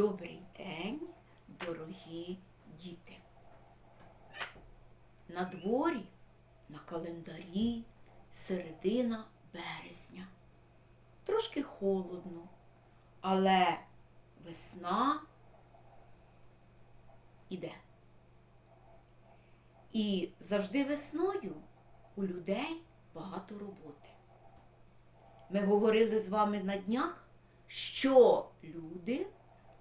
Добрий день, дорогі діти. На дворі, на календарі, середина березня. Трошки холодно, але весна іде. І завжди весною у людей багато роботи. Ми говорили з вами на днях, що люди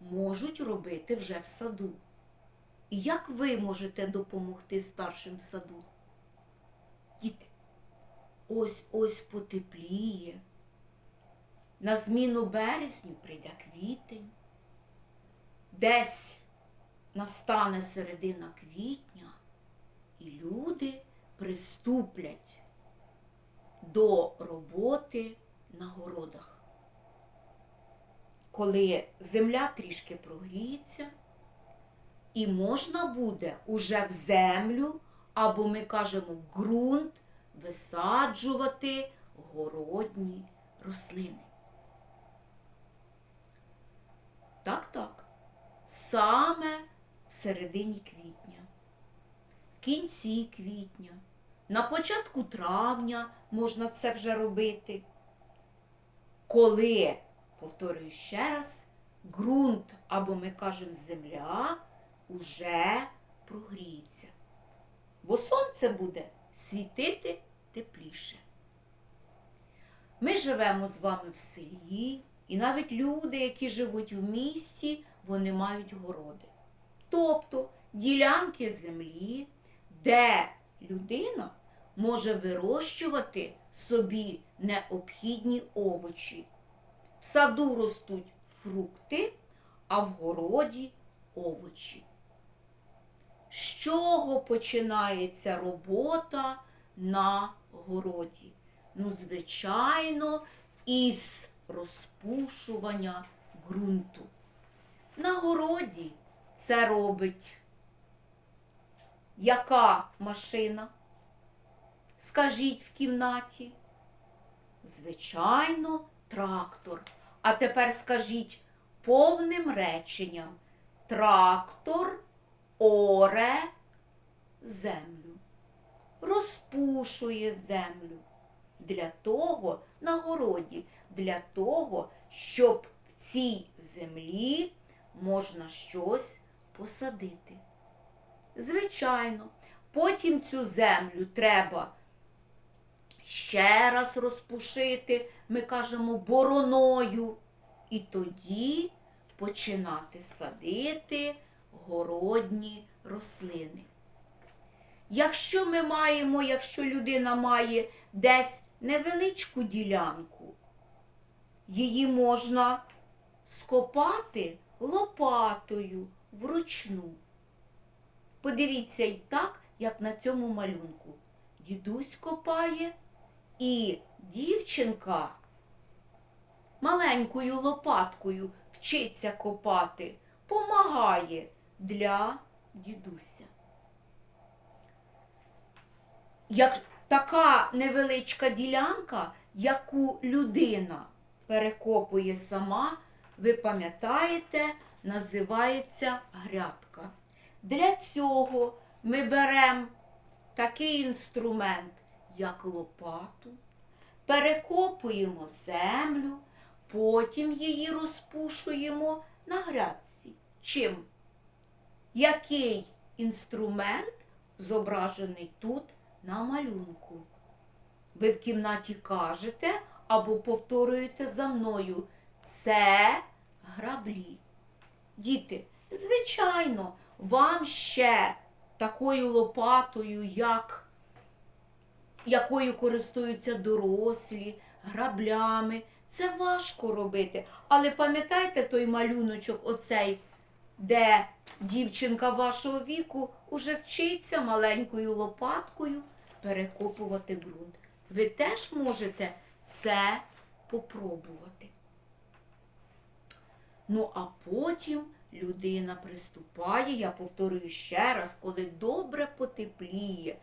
можуть робити вже в саду. І як ви можете допомогти старшим в саду? Діти, ось ось потепліє. На зміну березню прийде квітень. Десь настане середина квітня, і люди приступлять до роботи на городах. Коли земля трішки прогріється, і можна буде уже в землю, або ми кажемо в ґрунт, висаджувати городні рослини. Так, так. Саме в середині квітня, в кінці квітня, на початку травня можна це вже робити. Коли, повторюю ще раз, ґрунт або ми кажемо земля уже прогріється. Бо сонце буде світити тепліше. Ми живемо з вами в селі, і навіть люди, які живуть в місті, вони мають городи. Тобто ділянки землі, де людина може вирощувати собі необхідні овочі. В саду ростуть фрукти, а в городі овочі. З чого починається робота на городі? Ну, звичайно, із розпушування ґрунту. На городі це робить яка машина? Скажіть в кімнаті. Звичайно, трактор. А тепер скажіть повним реченням. Трактор оре землю, розпушує землю. Для того на городі, для того, щоб в цій землі можна щось посадити. Звичайно, потім цю землю треба ще раз розпушити, ми кажемо бороною, і тоді починати садити городні рослини. Якщо ми маємо, якщо людина має десь невеличку ділянку, її можна скопати лопатою вручну. Подивіться і так, як на цьому малюнку. Дідусь копає і дівчинка маленькою лопаткою вчиться копати, помагає для дідуся. Як така невеличка ділянка, яку людина перекопує сама, ви пам'ятаєте, називається грядка. Для цього ми беремо такий інструмент, як лопату, перекопуємо землю, потім її розпушуємо на грядці. Чим? Який інструмент зображений тут на малюнку? Ви в кімнаті кажете або повторюєте за мною. Це граблі. Діти, звичайно, вам ще такою лопатою, як, якою користуються дорослі, граблями. Це важко робити. Але пам'ятаєте той малюночок, оцей, де дівчинка вашого віку уже вчиться маленькою лопаткою перекопувати ґрунт. Ви теж можете це попробувати. Ну, а потім людина приступає, я повторюю ще раз, коли добре потепліє,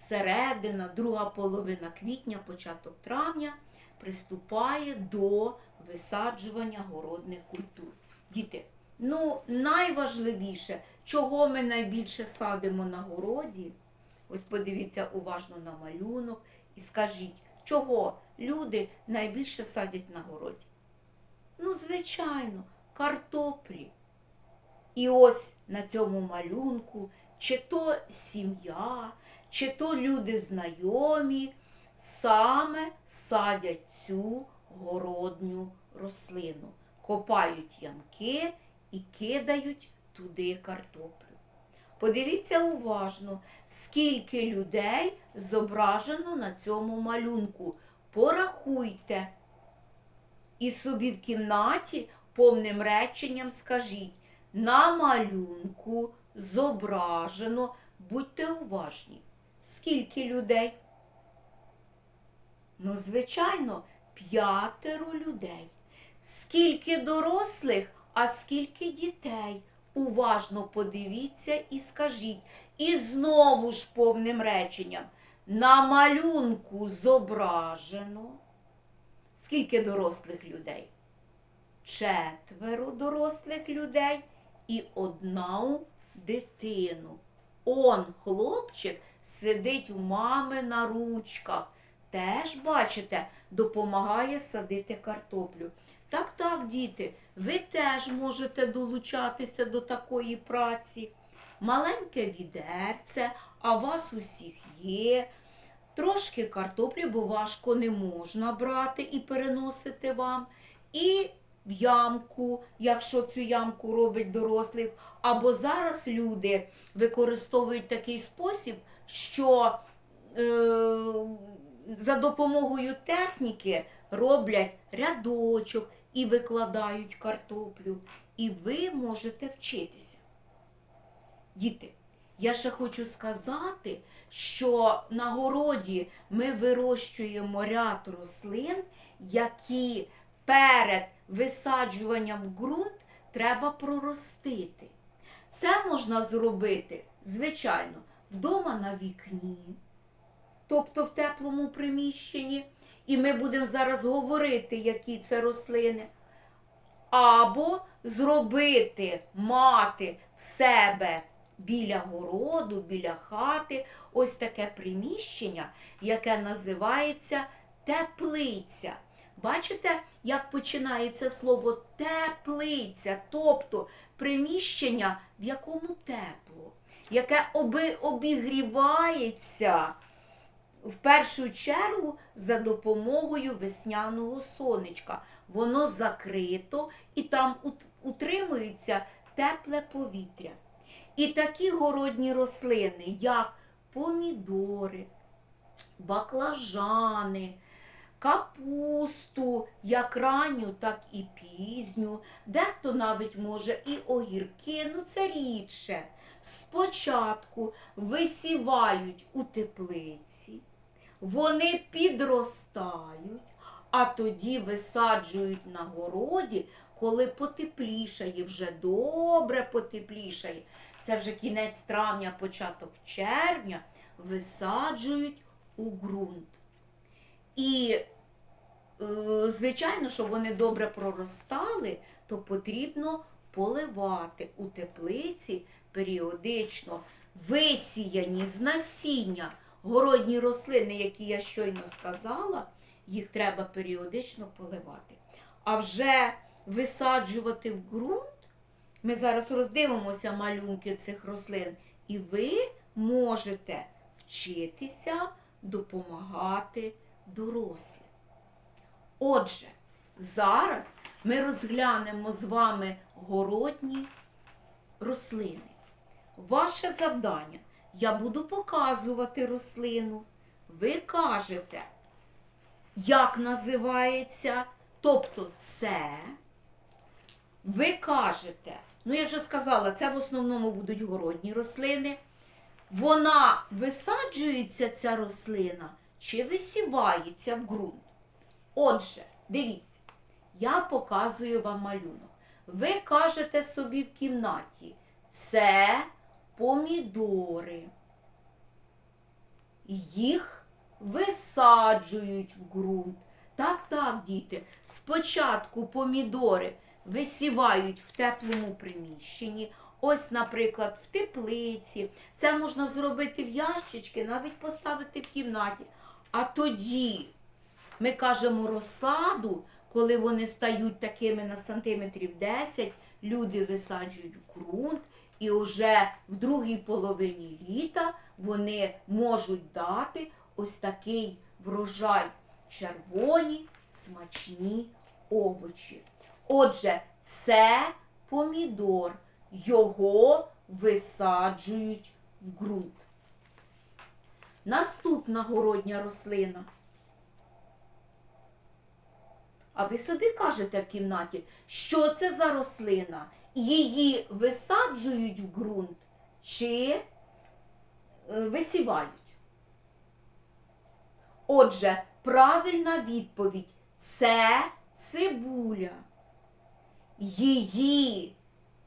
середина, друга половина квітня, початок травня, приступає до висаджування городних культур. Діти, Ну, найважливіше, чого ми найбільше садимо на городі. Ось подивіться уважно на малюнок і скажіть, чого люди найбільше садять на городі? Ну, звичайно, картоплі. І ось на цьому малюнку, чи то сім'я, чи то люди знайомі, саме садять цю городню рослину, копають ямки і кидають туди картоплю. Подивіться уважно, скільки людей зображено на цьому малюнку. Порахуйте. І собі в кімнаті повним реченням скажіть, на малюнку зображено, будьте уважні. Скільки людей? Ну, звичайно, п'ятеро людей. Скільки дорослих, а скільки дітей? Уважно подивіться і скажіть. І знову ж повним реченням. На малюнку зображено. Скільки дорослих людей? Четверо дорослих людей і одну дитину. Он, хлопчик, сидить у мами на ручках. Теж, бачите, допомагає садити картоплю. Так, так, діти, ви теж можете долучатися до такої праці. Маленьке відерце, а вас усіх є. Трошки картоплі, бо важко не можна брати і переносити вам. І в ямку, якщо цю ямку робить дорослий. Або зараз люди використовують такий спосіб, що е, за допомогою техніки роблять рядочок і викладають картоплю. І ви можете вчитися. Діти, я ще хочу сказати, що на городі ми вирощуємо ряд рослин, які перед висаджуванням в ґрунт треба проростити. Це можна зробити, звичайно, вдома на вікні, тобто в теплому приміщенні. І ми будемо зараз говорити, які це рослини. Або зробити, мати в себе біля городу, біля хати ось таке приміщення, яке називається теплиця. Бачите, як починається слово теплиця, тобто приміщення, в якому тепло, яке оби обігрівається в першу чергу за допомогою весняного сонечка. Воно закрито і там утримується тепле повітря. І такі городні рослини, як помідори, баклажани, капусту, як ранню, так і пізню. Дехто навіть може і огірки, ну це рідше. Спочатку висівають у теплиці, вони підростають, а тоді висаджують на городі, коли потеплішає, вже добре потеплішає. Це вже кінець травня, початок червня, висаджують у ґрунт. І, е, звичайно, щоб вони добре проростали, то потрібно поливати у теплиці періодично висіяні з насіння городні рослини, які я щойно сказала, їх треба періодично поливати. А вже висаджувати в ґрунт, ми зараз роздивимося малюнки цих рослин, і ви можете вчитися допомагати дорослим. Отже, зараз ми розглянемо з вами городні рослини. Ваше завдання. Я буду показувати рослину. Ви кажете, як називається, тобто це. Ви кажете, ну я вже сказала, це в основному будуть городні рослини. Вона висаджується, ця рослина, чи висівається в ґрунт. Отже, дивіться, я показую вам малюнок. Ви кажете собі в кімнаті, це помідори. Їх висаджують в ґрунт. Так, так, діти, спочатку помідори висівають в теплому приміщенні. Ось, наприклад, в теплиці. Це можна зробити в ящички, навіть поставити в кімнаті. А тоді ми кажемо розсаду, коли вони стають такими на сантиметрів 10, люди висаджують в ґрунт, і вже в другій половині літа вони можуть дати ось такий врожай червоні смачні овочі. Отже, це помідор. Його висаджують в ґрунт. Наступна городня рослина. А ви собі кажете в кімнаті, що це за рослина? Її висаджують в ґрунт чи е, висівають? Отже, правильна відповідь це цибуля. Її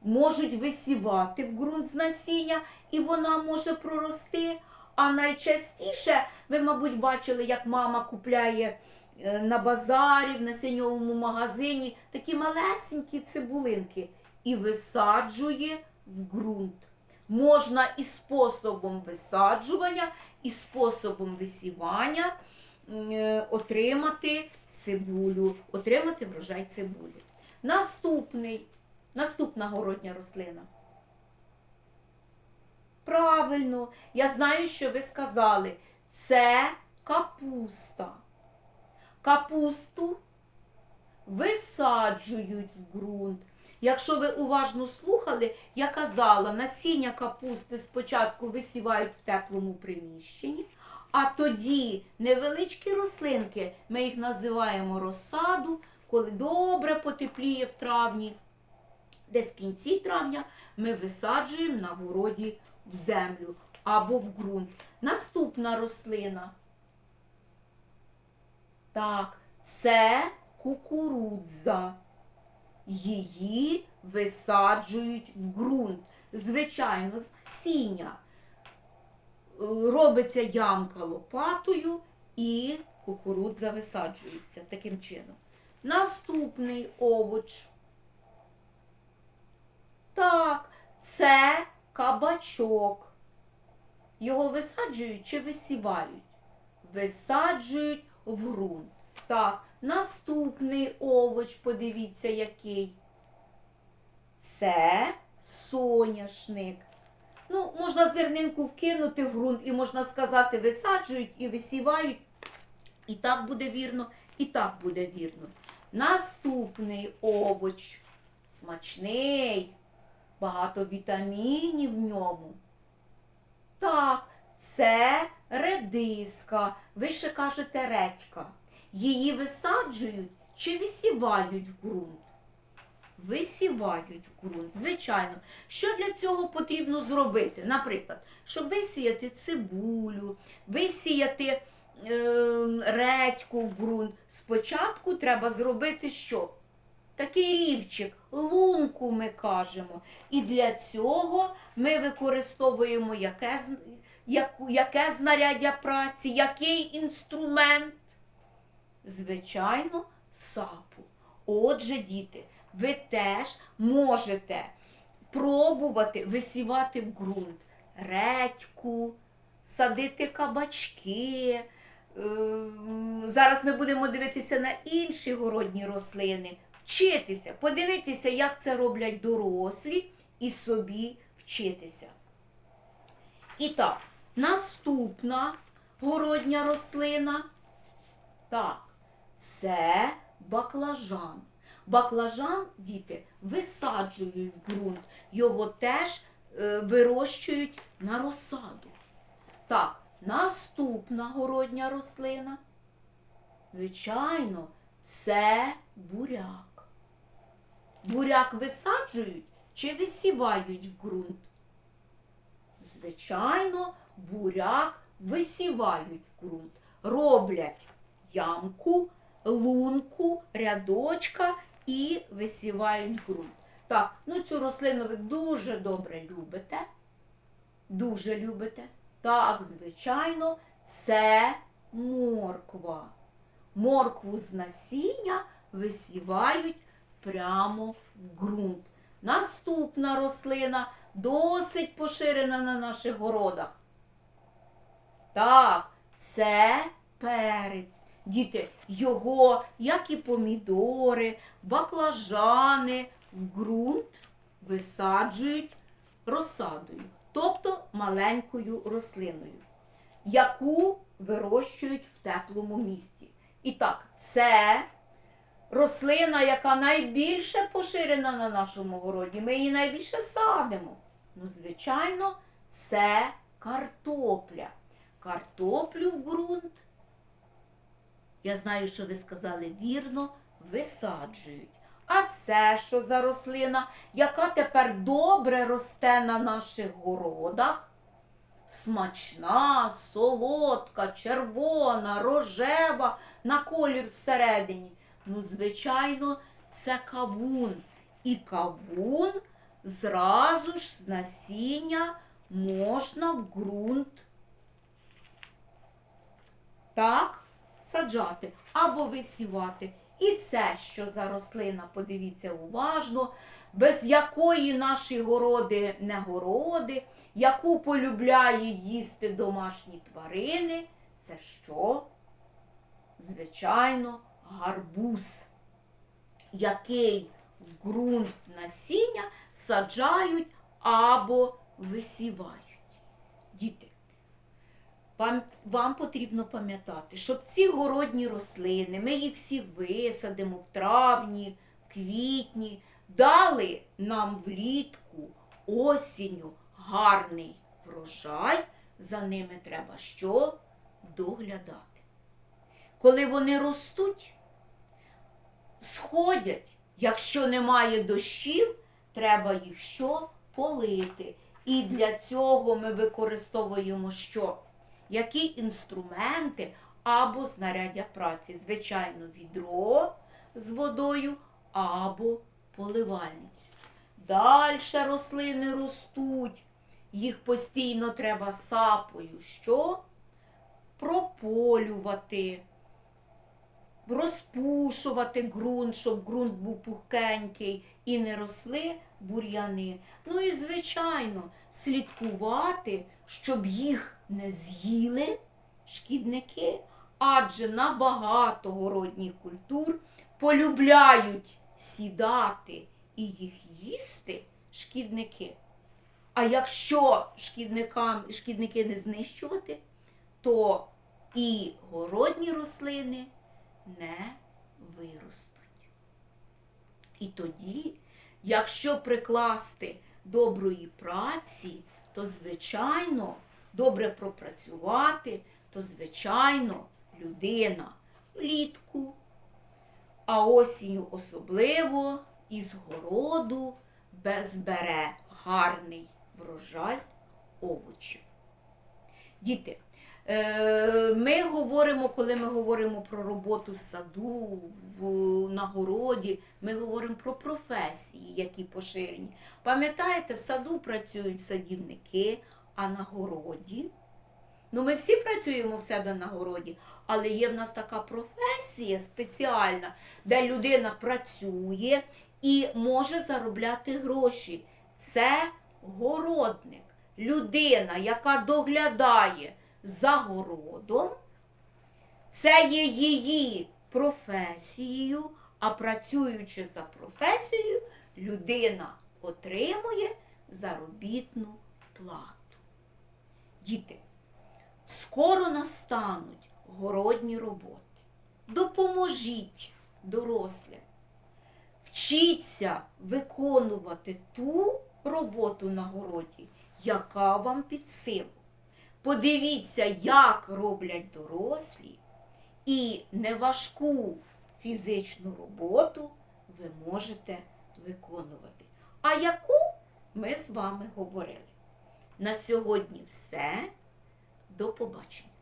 можуть висівати в ґрунт з насіння, і вона може прорости. А найчастіше, ви, мабуть, бачили, як мама купляє е, на базарі, в насінньовому магазині такі малесенькі цибулинки і висаджує в ґрунт. Можна і способом висаджування, і способом висівання е, отримати цибулю, отримати врожай цибулі. Наступний, наступна городня рослина. Правильно, я знаю, що ви сказали. Це капуста. Капусту висаджують в ґрунт. Якщо ви уважно слухали, я казала, насіння капусти спочатку висівають в теплому приміщенні, а тоді невеличкі рослинки, ми їх називаємо розсаду, коли добре потепліє в травні, десь в кінці травня ми висаджуємо на городі в землю або в ґрунт. Наступна рослина. Так, це кукурудза. Її висаджують в ґрунт. Звичайно, з насіння. Е, Робиться ямка лопатою і кукурудза висаджується таким чином. Наступний овоч. Так, це кабачок. Його висаджують чи висівають? Висаджують в ґрунт. Так, наступний овоч, подивіться, який. Це соняшник. Ну, можна зернинку вкинути в ґрунт і можна сказати, висаджують і висівають. І так буде вірно, і так буде вірно. Наступний овоч. Смачний, багато вітамінів в ньому. Так, це редиска. Ви ще кажете редька. Її висаджують чи висівають в ґрунт? Висівають в ґрунт, звичайно. Що для цього потрібно зробити? Наприклад, щоб висіяти цибулю, висіяти е, редьку в ґрунт. Спочатку треба зробити що? Такий рівчик, лунку ми кажемо. І для цього ми використовуємо яке, яке знаряддя праці, який інструмент? Звичайно, сапу. Отже, діти, ви теж можете пробувати висівати в ґрунт редьку, садити кабачки. Ем, Зараз ми будемо дивитися на інші городні рослини, вчитися, подивитися, як це роблять дорослі, і собі вчитися. І так, наступна городня рослина. Так, це баклажан. Баклажан, діти, висаджують в ґрунт. Його теж е, вирощують на розсаду. Так, наступна городня рослина. Звичайно, це буряк. Буряк висаджують чи висівають в ґрунт? Звичайно, буряк висівають в ґрунт. Роблять ямку, лунку, рядочка і висівають ґрунт. Так, ну цю рослину ви дуже добре любите. Дуже любите. Так, звичайно, це морква. Моркву з насіння висівають прямо в ґрунт. Наступна рослина досить поширена на наших городах. Так, це перець. Діти, його, як і помідори, баклажани, в ґрунт висаджують розсадою, тобто маленькою рослиною, яку вирощують в теплому місці. І так, це рослина, яка найбільше поширена на нашому городі. Ми її найбільше садимо. Ну, звичайно, це картопля. Картоплю в ґрунт. Я знаю, що ви сказали вірно, висаджують. А це що за рослина, яка тепер добре росте на наших городах? Смачна, солодка, червона, рожева, на колір всередині. Ну, звичайно, це кавун. І кавун зразу ж з насіння можна в ґрунт так, саджати або висівати. І це, що за рослина, подивіться уважно, без якої наші городи не городи, яку полюбляє їсти домашні тварини, це що? Звичайно, гарбуз, який в ґрунт насіння саджають або висівають. Діти, вам, вам потрібно пам'ятати, щоб ці городні рослини, ми їх всі висадимо в травні, в квітні, дали нам влітку, осінню гарний врожай, за ними треба що? Доглядати. Коли вони ростуть, сходять, якщо немає дощів, треба їх що? Полити. І для цього ми використовуємо що? Які інструменти або знаряддя праці? Звичайно, відро з водою або поливальницю. Далі рослини ростуть, їх постійно треба сапою що? Прополювати розпушувати ґрунт, щоб ґрунт був пухкенький і не росли бур'яни. Ну і, звичайно, слідкувати, щоб їх не з'їли шкідники, адже на багато городніх культур полюбляють сідати і їх їсти шкідники. А якщо шкідникам, шкідники не знищувати, то і городні рослини не виростуть. І тоді, якщо прикласти доброї праці, то, звичайно, добре пропрацювати, то, звичайно, людина влітку, а осінню особливо із городу збере гарний врожай овочів. Діти, Ми говоримо, коли ми говоримо про роботу в саду, в, на городі, ми говоримо про професії, які поширені. Пам'ятаєте, в саду працюють садівники, а на городі. Ну, ми всі працюємо в себе на городі, але є в нас така професія спеціальна, де людина працює і може заробляти гроші. Це городник, людина, яка доглядає за городом. Це є її професією, а працюючи за професією, людина отримує заробітну плату. Діти, скоро настануть городні роботи. Допоможіть дорослим. Вчіться виконувати ту роботу на городі, яка вам під силу. Подивіться, як роблять дорослі, і неважку фізичну роботу ви можете виконувати. А яку ми з вами говорили? На сьогодні все. До побачення.